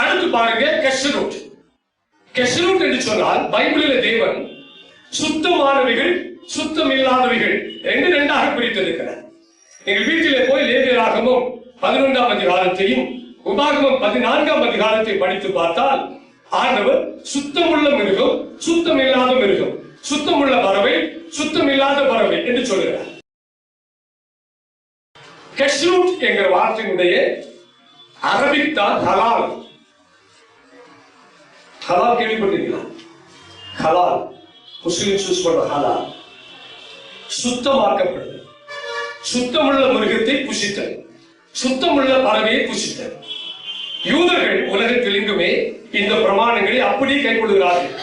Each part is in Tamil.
அடுத்து பாருங்க கெஷரூட் கெஷரூட் என்று சொன்னால் பைபிளில் தேவன் சுத்தமானவைகள் சுத்தம் இல்லாதவைகள் என்று ரெண்டாக பிரித்திருக்கிறார். எங்கள் வீட்டிலே போய் லேவியராகமும் பதினொன்றாம் அதிகாரத்தையும் உபாகமம் பதினான்காம் அதிகாரத்தை படித்து பார்த்தால் ஆண்டவர் சுத்தமுள்ள மிருகம் சுத்தம் இல்லாத மிருகம் சுத்தமுள்ள பறவை சுத்தம் இல்லாத பறவை என்று சொல்கிறார். கெஷ்ரூட் என்கிற வார்த்தையினுடைய அரபிக் தான் ஹலால். ஹலால் கேள்விப்பட்டிருக்கீங்களா? ஹலால். முஸ்லிம் சூஸ் பண்ற ஹலால். சுத்தமாக்கப்படுது சுத்தமுள்ள மிருகத்தை புசித்தல் சுத்தமுள்ள பறவையை புசித்தல் யூதர்கள் உலகத்தில் எங்குமே இந்த பிரமாணங்களை அப்படியே கைக்கொள்கிறார்கள்.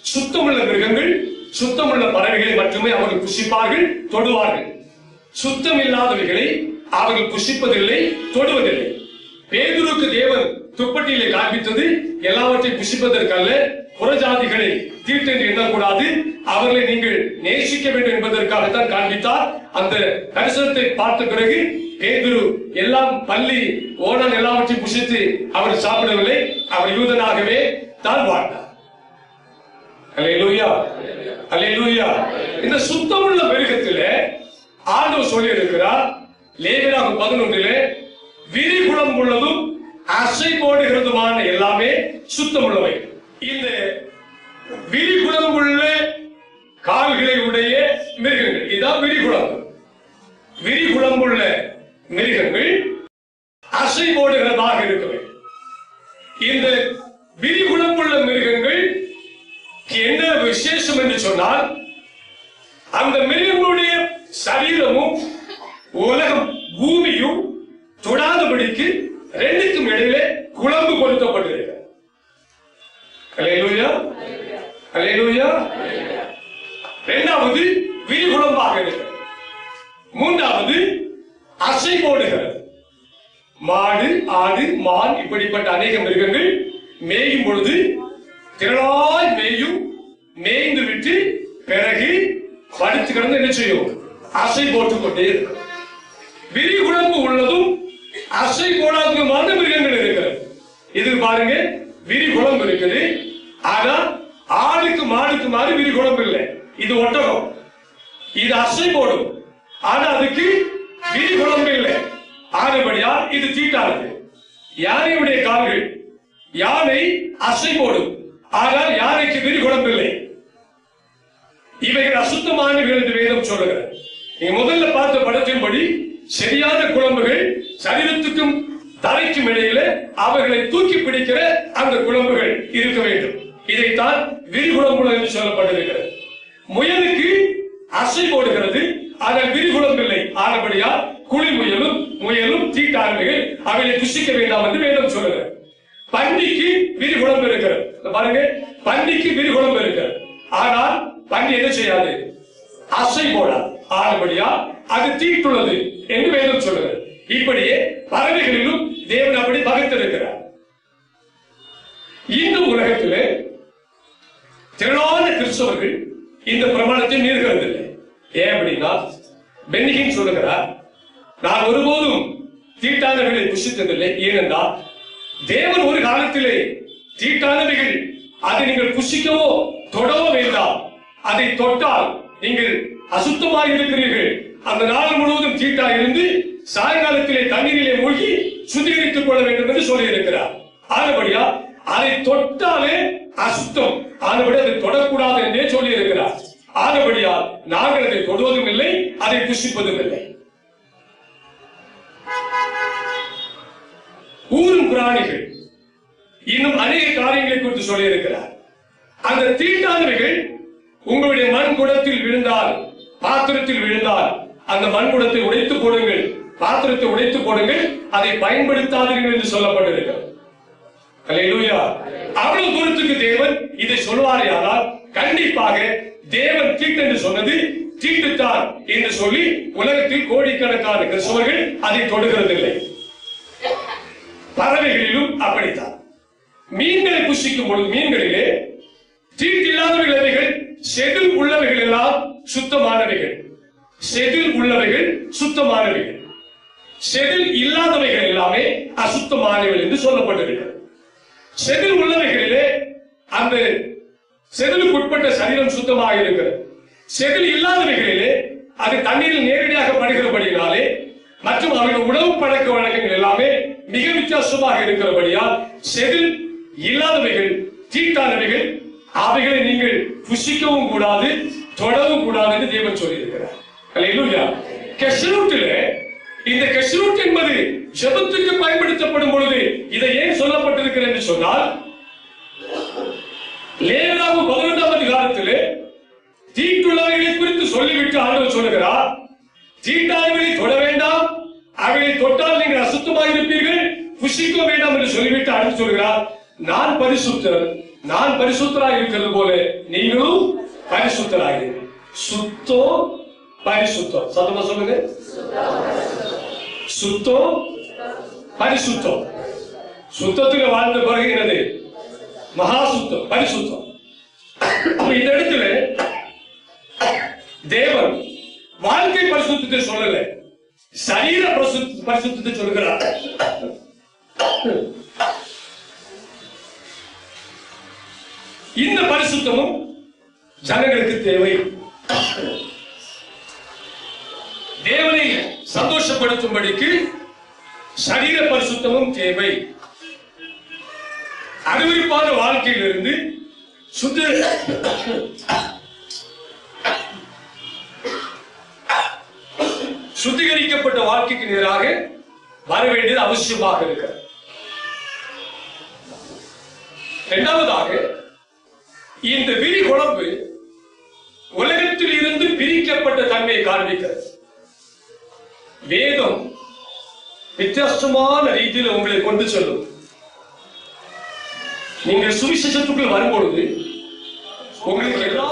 சுத்தமுள்ள மிருகங்கள் சுத்தமுள்ள பறவைகளை மட்டுமே அவர்கள் புசிப்பார்கள் தொடுவார்கள். சுத்தம் இல்லாதவைகளை அவர்கள் புசிப்பதில்லை தொடுவதில்லை. பேதுருக்கு தேவன் துப்பட்டியிலே காண்பித்தது எல்லாவற்றையும் புசிப்பதற்கல்ல. புறஜாதிகளை தீட்டென்று எண்ணக்கூடாது. அவர்களை நீங்கள் நேசிக்க வேண்டும் என்பதற்காகத்தான் காண்பித்தார். அந்த தரிசனத்தை பார்த்த பிறகு பேதுரு எல்லாம் பள்ளி ஓணன் எல்லாவற்றையும் புசித்து அவர் சாப்பிடவில்லை. அவர் யூதனாகவே தான் வாழ்ந்தார். அல்லேலூயா அல்லேலூயா. இந்த சுத்தமுள்ள மிருகத்திலே ஆண்டவர் சொல்லி இருக்கிறார் லேவியராக பதினொன்றிலே விரிகுளம் உள்ளதும் அசை போடுகிறதுமான எல்லாமே சுத்தமுள்ளவை. இந்த விரிகுளம் உள்ள கால்களை உடைய மிருகங்கள் இதான் விரிகுளம். மூன்றாவது அசை போடுகிறது மாடு ஆடு மான் இப்படிப்பட்ட அநேக மிருகங்கள் மேயும் பொழுது திரளாய் மேயும் மேய்ந்து விட்டு பிறகு படுத்து கிடந்து என்ன செய்யும்? அசை போட்டுக் கொண்டே இருக்கும் விரிகுழம்பு உள்ளதும் அசை போடாதுமான மிருகங்கள் இருக்கிறது. இது பாருங்க விரிகுழம்பு இருக்குது. ஆனா ஆளுக்கு மாடுக்கு மாதிரி விரிகுழம்பு இல்லை. இது ஒட்டகம். இது அசை போடும். ஆனா அதுக்கு விரிகுழம்பு இல்லை. ஆனபடியா இது தீட்டானது. யானையுடைய கால்கள் யானை அசை போடும் ஆனால் யானைக்கு விரிகுழம்பு இல்லை. இவைகள் அசுத்தமானவர்கள் என்று வேதம் சொல்லுகிறது. நீங்க முதல்ல பார்த்த படத்தின்படி சரியான குழம்புகள் சரீரத்துக்கும் தலைக்கும் இடையில அவர்களை தூக்கி பிடிக்கிற அந்த குழம்புகள் இருக்க வேண்டும். இதைத்தான் விரிகுழம்புகள் என்று சொல்லப்பட்டிருக்கிறது முயலுக்கு அசை போடுகிறது அதன் விரிகுலம் இல்லை. ஆனபடியால் குழி முயலும் முயலும் தீட்டாண்மைகள் அவைகளை துஷிக்க வேண்டாம் என்று வேதம் சொல்லுகிறது பன்னிக்கு விரிகுலம் இருக்கிறது. பாருங்க பன்னிக்கு விரிகுலம் இருக்கிறது. ஆனால் பன்னி என்ன செய்யாது? அசை போடாது. ஆனபடியால் அது தீட்டுள்ளது என்று வேதம் சொல்லுகிறது இப்படியே பறவைகளிலும் தேவன் அப்படி பகிர்ந்திருக்கிறார் இந்த உலகத்திலே திரளான கிறிஸ்தவர்கள் இந்த பிரமாணத்தை மீறுகிறதில்லை. ஏன் அப்படின்னா பென்னிகின் சொல்லுகிறார் நான் ஒருபோதும் தீட்டானவைகளை புஷித்ததில்லை ஏனென்றால் தேவன் ஒரு காலத்திலே தீட்டானவைகள் அதை நீங்கள் புஷிக்கவோ தொடவோ வேண்டாம். அதை தொட்டால் நீங்கள் அசுத்தமாக இருக்கிறீர்கள் அந்த நாள் முழுவதும் தீட்டா இருந்து சாயங்காலத்திலே தண்ணீரிலே மூழ்கி சுத்திகரித்துக் கொள்ள வேண்டும் என்று சொல்லியிருக்கிறார். ஆனபடியா அதை தொட்டாலே அசுத்தம். ஆனபடி அதை தொடக்கூடாது என்றே சொல்லியிருக்கிறார். ஆனபடியால் நாங்கள் அதை தொடுவதும் இல்லை அதை புஷிப்பதும் இல்லை. ஊரும் பிராணிகள் இன்னும் அநேக காரியங்களை குறித்து சொல்லி இருக்கிறார் அந்த தீட்டானவைகள் உங்களுடைய மண் குடத்தில் விழுந்தால் பாத்திரத்தில் விழுந்தால் அந்த மண் குடத்தை உடைத்து போடுங்கள் பாத்திரத்தை உடைத்து போடுங்கள் அதை பயன்படுத்தாதீர்கள் என்று சொல்லப்பட்டிருக்கிறது. அவ்வளவு தூரத்துக்கு தேவன் இதை சொல்வாரே ஆனால் கண்டிப்பாக தேவன் தீட்டு என்று சொன்னது தீட்டுத்தான் என்று சொல்லி உலகத்தில் கோடிக்கணக்கான கிறிஸ்தவர்கள் அதை தொடுகிறதில்லை. பறவைகளிலும் அப்படித்தான். மீன்களை புசிக்கும் பொழுது மீன்களிலே தீட்டில்லாதவைகள் எவைகள் செதில் உள்ளவைகள் எல்லாம் சுத்தமானவைகள். செதில் உள்ளவைகள் சுத்தமானவைகள். செதில் இல்லாதவைகள் எல்லாமே அசுத்தமானவைகள் என்று சொல்லப்பட்டிருக்கிறது. செதில் உள்ளவைகளிலே அந்த செதிலுக்கு உட்பட்ட சரீரம் சுத்தமாக இருக்கிறது. செதில் இல்லாதவைகளிலே அது தண்ணீரில் நேரடியாக படுகிறபடினாலே மற்றும் அவர்கள் உணவு பழக்க வழக்கங்கள் எல்லாமே மிக வித்தியாசமாக இருக்கிறபடியால் செதில் இல்லாதவைகள் தீட்டானவைகள் அவைகளை நீங்கள் புசிக்கவும் கூடாது தொடவும் கூடாது என்று தேவன் சொல்லியிருக்கிறார். அல்லேலூயா இந்த கெஸ்ரூட் என்பது ஜபத்துக்கு பயன்படுத்தப்படும் பொழுது இதை ஏன் சொல்லப்பட்டிருக்கிறது என்று சொன்னால் லேவியாவும் பதினெட்டாம் அதிகாரத்திலே தீட்டுள்ளவைகளை குறித்து சொல்லிவிட்டு ஆண்டவர் சொல்லுகிறார் தீட்டானவைகளை தொட வேண்டாம் அவைகளை தொட்டால் நீங்கள் அசுத்தமாக இருப்பீர்கள் புசிக்க வேண்டாம் என்று சொல்லிவிட்டு அடுத்து சொல்கிறார். நான் பரிசுத்தர் நான் பரிசுத்தராக இருக்கிறது போல நீங்களும் பரிசுத்தராக சுத்தோ பரிசுத்தம் சத்தமா சொல்லுங்க. சுத்தோ பரிசுத்தம் சுத்தத்துல வாழ்ந்த பிறகு என்னது? மகாசுத்தம் பரிசுத்தம். இந்த இடத்துல தேவன் வாழ்க்கை பரிசுத்தத்தை சொல்லல சரீர பரிசுத்தத்தை சொல்கிறார் இந்த பரிசுத்தமும் ஜனங்களுக்கு தேவை. தேவனை சந்தோஷப்படுத்தும்படிக்கு சரீர பரிசுத்தமும் தேவை. அறிவிப்பான வாழ்க்கையிலிருந்து சுத்த சுத்திகரிக்கப்பட்ட வாழ்க்கைக்கு நேராக வர வேண்டியது அவசியமாக இருக்கிறது. இரண்டாவதாக இந்த விரி குழம்பு உலகத்தில் இருந்து பிரிக்கப்பட்ட தன்மையை காண்பிக்கிறது. வேதம் வித்தியாசமான ரீதியில் உங்களை கொண்டு செல்லும். நீங்கள் சுவிசேஷத்துக்குள் வரும்பொழுது உங்களுக்கு எல்லா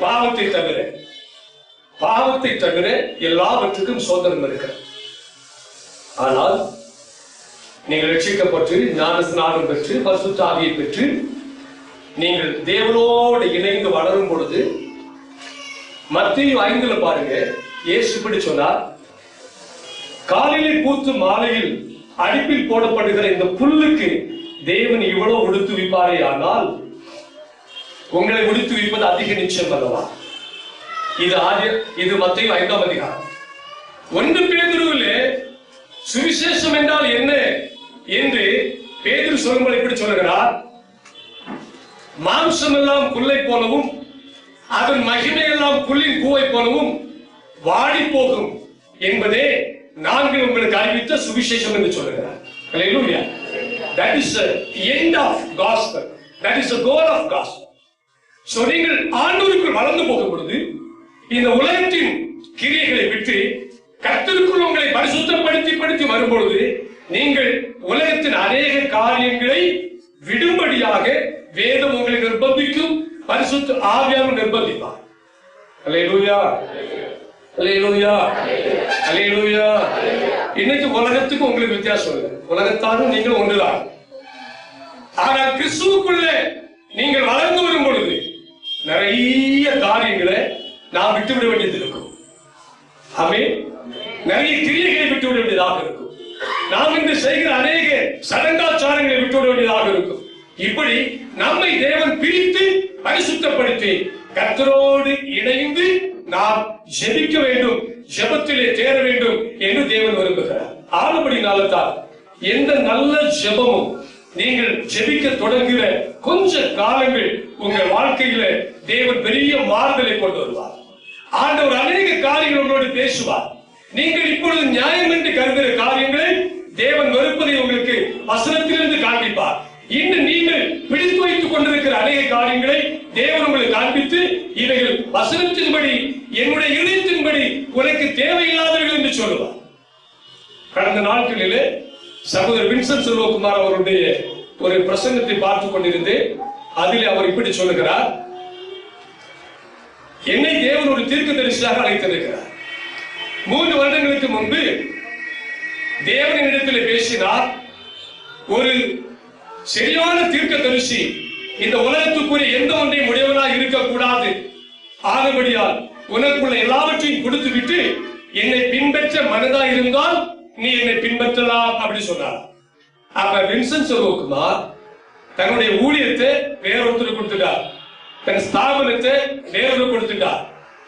பாவத்தை தவிர பாவத்தை தவிர எல்லாவற்றுக்கும் சுதந்திரம் இருக்கிறது. ஆனால் நீங்கள் ரட்சிக்கப்பட்டு ஞான ஸ்நானம் பெற்று பசுத்தாவியை பெற்று நீங்கள் தேவனோடு இணைந்து வளரும் பொழுது மத்திய ஐந்துல பாருங்க இயேசு இப்படி சொன்னார் காலையில் பூத்து மாலையில் அடிப்பில் போடப்படுகிற இந்த புல்லுக்கு தேவன் இவ்வளவு உடுத்து வைப்பாரே ஆனால் உங்களை உடுத்து வைப்பது அதிக நிச்சயம் அல்லவா? இது ஆதி இது மத்தையும் ஐந்தாம் அதிகாரம். ஒன்று பேதுருவிலே சுவிசேஷம் என்றால் என்ன என்று பேதுரு சொல்லும்போது எப்படி சொல்லுகிறார்? மாம்சம் எல்லாம் புல்லை போலவும் அதன் மகிமை எல்லாம் புல்லின் கூவை போலவும் வாடி போகும் என்பதே நாங்கள் உங்களுக்கு அறிவித்த சுவிசேஷம் என்று சொல்லுகிறார். That is end of end that is goal of the goal நீங்கள் ஆண்டவருக்குள் வளர்ந்து போகும் பொழுது இந்த உலகத்தின் கிரியைகளை விட்டு கத்திற்குள் உங்களை பரிசுத்தப்படுத்தி படுத்தி வரும்பொழுது நீங்கள் உலகத்தின் அநேக காரியங்களை விடும்படியாக வேதம் உங்களை நிர்பந்திக்கும் பரிசுத்த ஆவியாரும் நிர்பந்திப்பார். அல்லேலூயா இன்னைக்கு உலகத்துக்கு உங்களுக்கு வித்தியாசம் இல்லை. உலகத்தாரும் நீங்கள் ஒன்றுதான். ஆனால் கிறிஸ்துவுக்குள்ளே நீங்கள் வளர்ந்து வரும் பொழுது நிறைய காரியங்களை நாம் விட்டுவிட வேண்டியது இருக்கும். ஆமே நிறைய கிரியைகளை விட்டுவிட வேண்டியதாக இருக்கும். நாம் இன்று செய்கிற அநேக சடங்காச்சாரங்களை விட்டுவிட வேண்டியதாக இருக்கும். இப்படி நம்மை தேவன் பிரித்து பரிசுத்தப்படுத்தி கர்த்தரோடு இணைந்து நாம் ஜெபிக்க வேண்டும் ஜெபத்திலே தேர வேண்டும் என்று தேவன் விரும்புகிறார். ஆனபடினால தான் எந்த நல்ல ஜெபமும் நீங்கள் ஜெபிக்க தொடங்குகிற கொஞ்ச காலங்கள் உங்கள் வாழ்க்கையில தேவன் பெரிய மாறுதலை கொண்டு வருவார். ஆண்டவர் அநேக காரியங்கள் உங்களோடு பேசுவார். நீங்கள் இப்பொழுது நியாயம் என்று கருதுகிற காரியங்களை தேவன் வெறுப்பதை உங்களுக்கு வசனத்திலிருந்து காண்பிப்பார். இன்னும் நீங்கள் பிடித்து வைத்துக் கொண்டிருக்கிற அநேக காரியங்களை தேவன் உங்களுக்கு காண்பித்து இவைகள் வசனத்தின்படி சகோதரர் செல்வகுமார் அவருடைய ஒரு பிரசங்கத்தை பார்த்து கொண்டிருந்தேன். அதிலே அவர் இப்படி சொல்லுகிறார். என்னை தேவன் ஒரு தீர்க்க தரிசியாக அழைத்திருக்கிறார். மூன்று வருடங்களுக்கு முன்பு தேவனிடத்தில் பேசினார். ஒரு சரியான தீர்க்க தரிசி இந்த உலகத்துக்குரிய எந்த ஒன்றையும் உடையவனாய் இருக்கக்கூடாது. ஆனபடியால் உனக்குள்ள எல்லாவற்றையும் கொடுத்து விட்டு என்னை பின்பற்ற மனதா இருந்தால் நீ என்னை பின்பற்றலாம் அப்படி சொன்னார். அப்ப வின்சன் செல்வகுமார் தன்னுடைய ஊழியத்தை வேறொருத்தர் கொடுத்துட்டார். தன் ஸ்தாபனத்தை வேறொரு கொடுத்துட்டார்.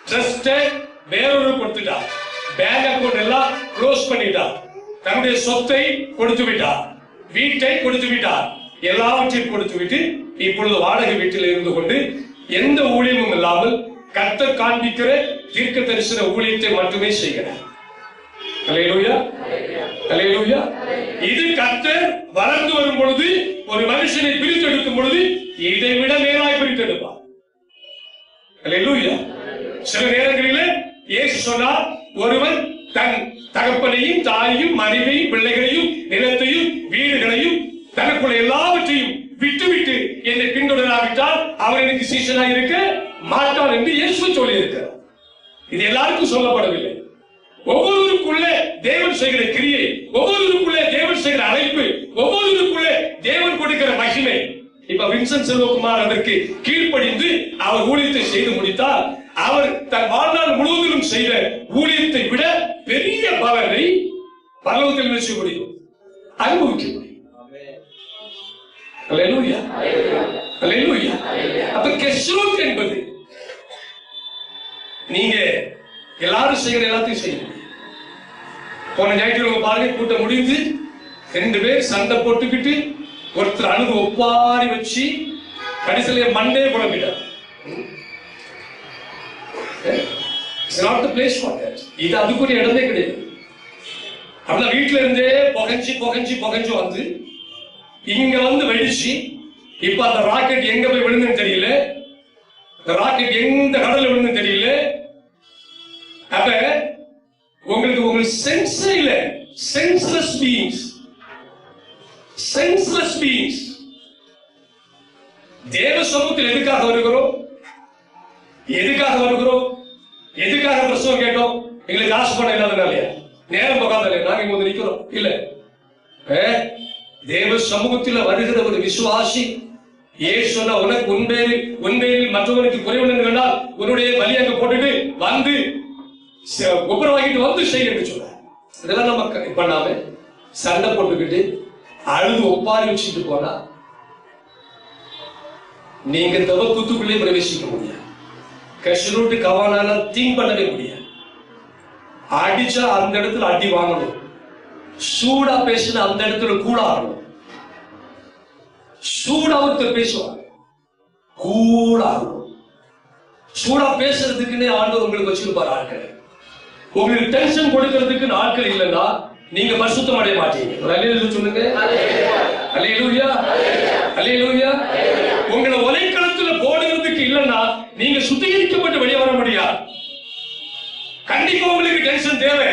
ட்ரஸ்ட வேறொரு கொடுத்துட்டார். பேங்க் அக்கவுண்ட் எல்லாம் க்ளோஸ் பண்ணிட்டார். தன்னுடைய சொத்தை கொடுத்து விட்டார். வீட்டை கொடுத்து விட்டார். எல்லாவற்றையும் கொடுத்து விட்டு இப்பொழுது வாடகை வீட்டில் இருந்து கொண்டு எந்த ஊழியமும் இல்லாமல் கத்த காண்பிக்கிற தீர்க்க தரிசன ஊழியத்தை மட்டுமே செய்கிறார். அல்லேலூயா இது கத்தர் வளர்ந்து வரும் பொழுது ஒரு மனுஷனை பிரித்தெடுக்கும் பொழுது இதை விட மேலாய் பிரித்தெடுப்பார். சில நேரங்களிலே இயேசு சொன்னார் ஒருவன் தன் தகப்பனையும் தாயையும் மனைவியையும் பிள்ளைகளையும் நிலத்தையும் வீடுகளையும் தனக்குள்ள எல்லாவற்றையும் விட்டுவிட்டு என்னை பின்தொடராவிட்டால் அவன் எனக்கு சீசனாக இருக்க மாட்டான் என்று இயேசு சொல்லியிருக்கிறார். இது எல்லாருக்கும் சொல்லப்படவில்லை. ஒவ்வொருவருக்குள்ளே தேவன் செய்கிற கிரியை ஒவ்வொருவருக்குள்ளே தேவன் செய்கிற அழைப்பு ஒவ்வொருவருக்குள்ளே தேவன் கொடுக்கிற மகிமை. இப்ப வின்சன் செல்வகுமார் அதற்கு கீழ்ப்படிந்து அவர் ஊழியத்தை செய்து முடித்தார். அவர் தன் வாழ்நாள் முழுவதிலும் செய்த ஊழியத்தை விட பெரிய பலனை பரலோகத்தில் என்ன செய்ய முடியும் அனுபவிக்க முடியும் அப்ப கெஸ்ரோத் என்பது நீங்க எல்லாரும் செய்கிற எல்லாத்தையும் செய்ய போன ஞாயிற்றுக்கிழமை பாருங்க கூட்டம் முடிந்து ரெண்டு பேர் சண்டை போட்டுக்கிட்டு ஒருத்தர் அணுகு ஒப்பாரி வச்சு கடைசியில மண்டே குழம்பிட்டார் it's not the place for that இது அதுக்குரிய இடமே கிடையாது. அப்படிதான் வீட்டுல இருந்தே புகஞ்சு புகஞ்சு புகஞ்சு வந்து இங்க வந்து வெடிச்சு இப்ப அந்த ராக்கெட் எங்க போய் விழுந்துன்னு தெரியல. ராக்கெட் எந்த கடல்ல விழுந்து தெரியல. அப்ப உங்களுக்கு உங்களுக்கு சென்ஸே இல்ல சென்ஸ்லெஸ் பீயிங்ஸ் சென்ஸ்லெஸ் தேவ சமூகத்தில் எதுக்காக வருகிறோம்? எதுக்காக வருகிறோம்? எதுக்காக பிரசவம் கேட்டோம்? எங்களுக்கு காசு பணம் இல்லாதனாலயா நேரம் போகாத நாங்க இங்க வந்து நிக்கிறோம். இல்ல. ஏ, தேவ சமூகத்தில் வருகிற ஒரு விசுவாசி. ஏசு சொன்ன உனக்கு உண்மையில் உண்மையில் மற்றவனுக்கு குறைவுடன் வேண்டால் உன்னுடைய பலி அங்க போட்டுட்டு வந்து ச- வாங்கிட்டு வந்து செய் என்று இதெல்லாம் நம்ம பண்ணாம சண்டை போட்டுக்கிட்டு அழுது ஒப்பாரி வச்சுட்டு போனா நீங்க தவ குத்துக்குள்ளே பிரவேசிக்க முடியாது. கஷ்டூட்டு கவானால திங்க் பண்ணவே முடியாது. அடிச்சா அந்த இடத்துல அடி வாங்கணும். சூடா பேசினா அந்த இடத்துல கூட ஆகணும் சூடா ஒருத்தர் பேசுவாங்க ஆகணும் சூடா பேசுறதுக்குன்னே ஆண்டவர் உங்களுக்கு வச்சிருப்பார் ஆட்களை. உங்களுக்கு டென்ஷன் கொடுக்கிறதுக்கு ஆட்கள் இல்லைன்னா நீங்க பரிசுத்தம் அடைய மாட்டீங்க. ஒரு அல்லேலூயா சொல்லுங்க. அல்லேலூயா அல்லேலூயா உங்களை ஒலைக்களத்துல போடுறதுக்கு இல்லைன்னா நீங்க சுத்திகரிக்கப்பட்டு வெளியே வர முடியாது. கண்டிப்பா உங்களுக்கு டென்ஷன் தேவை.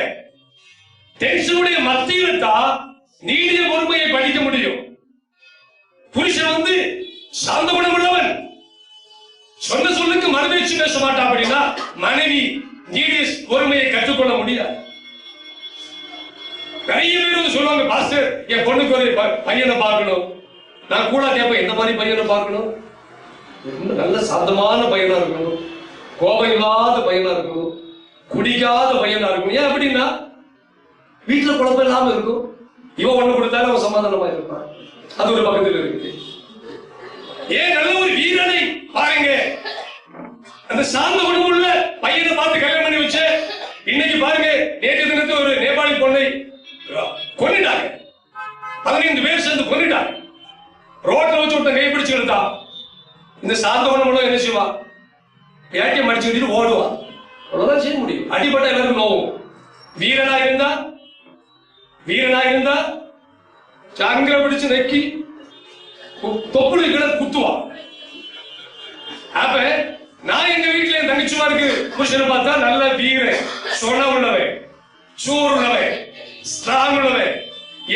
டென்ஷனுடைய மத்தியில தான் நீடிய பொறுமையை படிக்க முடியும். புருஷன் வந்து சாந்த உள்ளவன் சொன்ன சொல்லுக்கு மறுபேச்சு பேச மாட்டான் அப்படின்னா மனைவி நீடிய பொறுமையை கற்றுக்கொள்ள முடியாது. நிறைய பேர் வந்து சொல்லுவாங்க பாஸ்டர் என் பொண்ணுக்கு ஒரு பையனை பார்க்கணும். நான் கூட கேட்பேன் எந்த மாதிரி பையனை பார்க்கணும்? ரொம்ப நல்ல சாதமான பையனா இருக்கணும். கோபம் இல்லாத பையனா இருக்கணும். குடிக்காத பையனா இருக்கணும். ஏன் அப்படின்னா வீட்டுல குழப்பம் இல்லாம இருக்கும். இவன் ஒண்ணு கொடுத்தாலும் அவன் சமாதானமா இருப்பான். அது ஒரு பக்கத்தில் இருக்கு. ஏன் நல்ல ஒரு வீரனை பாருங்க. அந்த சார்ந்த குணமுள்ள பையனை பார்த்து கல்யாணம் பண்ணி வச்சு இன்னைக்கு பாருங்க நேற்று தினத்து ஒரு நேபாளி பொண்ணை கொண்டுட்டாங்க பதினைந்து பேர் சேர்ந்து கொண்டுட்டாங்க ரோட்ல வச்சு ஒருத்தன் கைப்பிடிச்சு எடுத்தா இந்த சார்ந்த குணமுள்ள என்ன செய்வான் ஏடிஎம் அடிச்சு கட்டிட்டு ஓடுவா. அவ்வளவுதான் செய்ய முடியும். அடிபட்ட எல்லாரும் நோவும். வீரனா இருந்தா வீரனா இருந்தா சங்கர பிடிச்சு நக்கி தொப்புளு கீழே குத்துவான் அப்ப நான் எங்க வீட்டுல தனிச்சுமா இருக்கு புருஷனை பார்த்தா நல்ல வீரன் சொன உள்ளவன் சூர் உள்ளவன் ஸ்ட்ராங் உள்ளவன்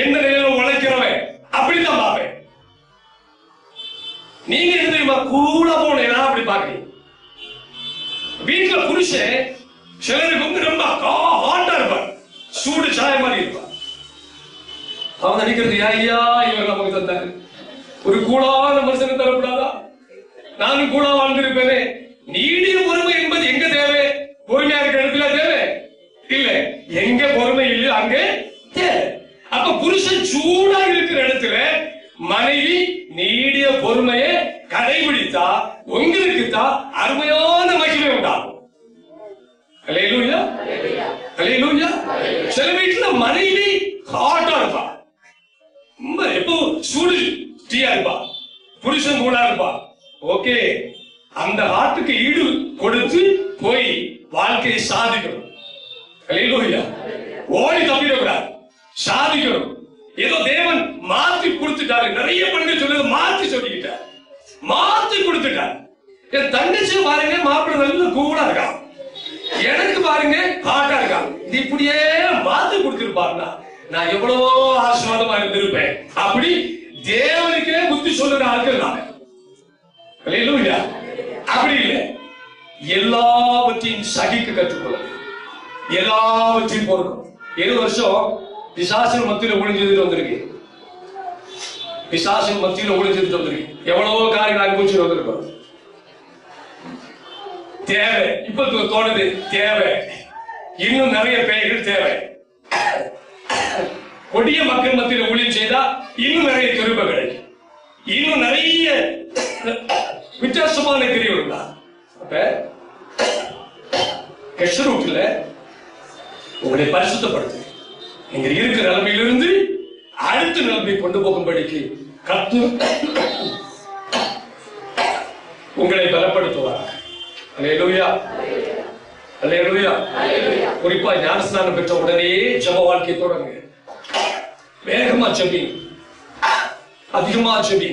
எந்த நிலையில உழைக்கிறவன் அப்படித்தான் பார்ப்பேன். நீங்க என்ன தெரியுமா? கூட போனேன்னா அப்படி பாக்குறீங்க வீட்டுல புருஷன் சிலருக்கு வந்து ரொம்ப ஹாட்டா இருப்பார். சூடு சாய மாதிரி இருப்பான் அவன் நினைக்கிறது ஐயா இவன் நமக்கு தந்தாரு ஒரு கூடாத மனுஷனுக்கு தரக்கூடாதா? நானும் கூட வாழ்ந்திருப்பேனே. நீடிய பொறுமை என்பது எங்க தேவை? பொறுமையா இருக்கிற இடத்துல தேவை? இல்ல. எங்க பொறுமை இல்லை அங்க தேவை. அப்ப புருஷன் சூடா இருக்கிற இடத்துல மனைவி நீடிய பொறுமையை கடைபிடித்தா உங்களுக்கு தான் அருமையான மகிமை உண்டாகும். அல்லேலூயா சில வீட்டுல மனைவி ஹாட்டா இருப்பா. ரொம்ப எப்போ சூடு டீயா இருப்பா. புருஷன் கூடா இருப்பா. ஓகே. அந்த ஆட்டுக்கு ஈடு கொடுத்து போய் வாழ்க்கையை சாதிக்கணும். ஓடி தப்பிடக்கூடாது. சாதிக்கணும். ஏதோ தேவன் மாத்தி கொடுத்துட்டாரு. நிறைய பெண்கள் சொல்லுது மாத்தி சொல்லிக்கிட்டார். மாத்தி கொடுத்துட்டார். என் தங்கச்சி பாருங்க மாப்பிள்ளை நல்ல கூடா இருக்கான். எனக்கு பாருங்க பாட்டா இருக்கான். இது இப்படியே மாத்தி கொடுத்துருப்பாருனா நான் எவ்வளவோ ஆசீர்வாதமா இருந்திருப்பேன். அப்படி தேவனுக்கே புத்தி சொல்லுற ஆட்கள் நான். இல்லையா அப்படி இல்லை. எல்லாவற்றையும் சகிக்க கற்றுக்கொள்ள எல்லாவற்றையும் பொறுக்கும். ஏழு வருஷம் பிசாசின் மத்தியில் ஒழிஞ்சது வந்திருக்கு. பிசாசின் மத்தியில ஒழிஞ்சது வந்திருக்கு. எவ்வளவோ காரியங்கள் அனுபவிச்சு வந்திருக்கோம். தேவை. இப்ப தோணுது. தேவை. இன்னும் நிறைய பேய்கள் தேவை. கொடிய மக்கள் மத்தியில் ஊழியம் செய்தா இன்னும் நிறைய கிருபை கிடைக்கும். இன்னும் நிறைய வித்தியாசமான கிரியை உண்டா அப்ப கஷ்டரூட்டில் உங்களை பரிசுத்தப்படுத்து நீங்க இருக்கிற நிலைமையிலிருந்து அடுத்த நிலைமை கொண்டு போகும்படிக்கு கத்து உங்களை பலப்படுத்துவார். அல்லேலூயா. அல்லேலூயா. குறிப்பா ஞானஸ்நானம் பெற்ற உடனேயே ஜெப வாழ்க்கை தொடங்குங்க வேகமா ஜெபி அதிகமா ஜெபி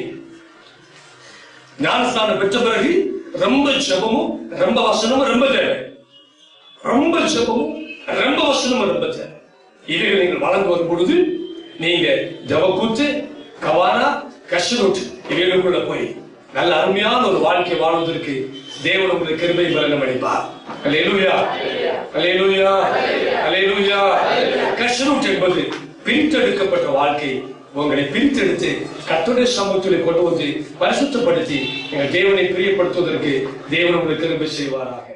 ஞானஸ்தானம் பெற்ற பிறகு ரொம்ப ஜபமும் ரொம்ப வசனமும் ரொம்ப தேவை. ரொம்ப ஜபமும் ரொம்ப வசனமும் ரொம்ப தேவை. இதை நீங்கள் வளர்ந்து வரும் பொழுது நீங்க ஜபக்கூத்து கவானா கஷ்டூட்டு இவைகளுக்குள்ள போய் நல்ல அருமையான ஒரு வாழ்க்கை வாழ்வதற்கு தேவன் உங்களுக்கு கிருபை பலனம் அளிப்பார். அல்லேலூயா. அல்லேலூயா. அல்லேலூயா. கஷ்டூட் என்பது பிரித்தெடுக்கப்பட்ட வாழ்க்கை. உங்களை பிரித்தெடுத்து கத்துடைய சமூகத்தில் கொண்டு வந்து பரிசுத்தப்படுத்தி எங்கள் தேவனை பிரியப்படுத்துவதற்கு தேவன் உங்களுக்கு திரும்ப செய்வாராக.